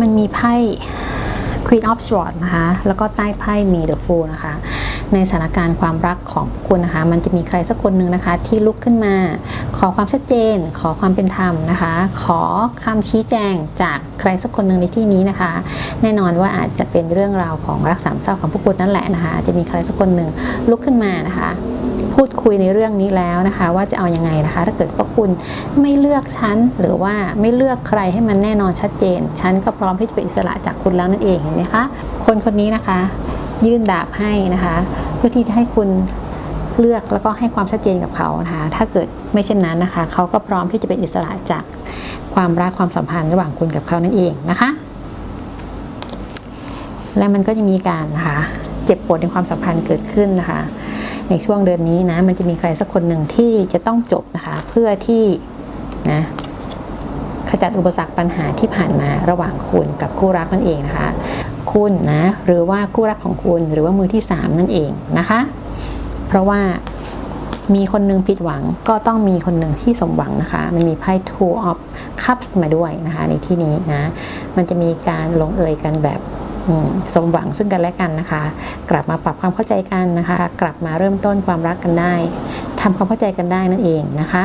มันมีไพ่ Queen of Swords นะคะ แล้วก็ใต้ไพ่มี The Fool นะคะ ในสถานการณ์ความรักของคุณนะคะ มันจะมีใครสักคนหนึ่งนะคะ ที่ลุกขึ้นมา ขอความชัดเจน ขอความเป็นธรรมนะคะ ขอคำชี้แจงจากใครสักคนหนึ่งในที่นี้นะคะ แน่นอนว่าอาจจะเป็นเรื่องราวของรักสามเศร้าของพวกคุณนั่นแหละนะคะอาจจะมีใครสักคนหนึ่งลุกขึ้นมานะคะพูดคุยในเรื่องนี้แล้วนะคะ ว่าจะเอายังไงนะคะ ถ้าเกิดว่าคุณไม่เลือกฉันหรือว่าไม่เลือกใครให้มันแน่นอนชัดเจนฉันก็พร้อมที่จะเป็นอิสระจากคุณแล้วนั่นเองเห็นไหมคะ คนคนนี้นะคะ ยื่นดาบให้นะคะ เพื่อที่จะให้คุณเลือกแล้วก็ให้ความชัดเจนกับเขานะคะ ถ้าเกิดไม่เช่นนั้นนะคะ เขาก็พร้อมที่จะเป็นอิสระจากความรักความสัมพันธ์ระหว่างคุณกับเขานั่นเองนะคะ และมันก็จะมีการนะคะเจ็บปวดในความสัมพันธ์เกิดขึ้นนะคะ ในช่วงเดือนนี้นะมันจะมีใครสักคนหนึ่งที่จะต้องจบนะคะ เพื่อที่นะขจัดอุปสรรคปัญหาที่ผ่านมาระหว่างคุณกับคู่รักนั่นเองนะคะ คุณนะหรือว่าคู่รักของคุณหรือว่ามือที่สามนั่นเองนะคะ เพราะว่ามีคนหนึงผิดหวังก็ต้องมีคนหนึ่งที่สมหวังนะคะ มันมีไพ่ two of cups มาด้วยนะคะ ในที่นี้นะ มันจะมีการลงเอยกันแบบสมหวังซึ่งกันและกันนะคะ กลับมาปรับความเข้าใจกันนะคะ กลับมาเริ่มต้นความรักกันได้ทำความเข้าใจกันได้นั่นเองนะคะ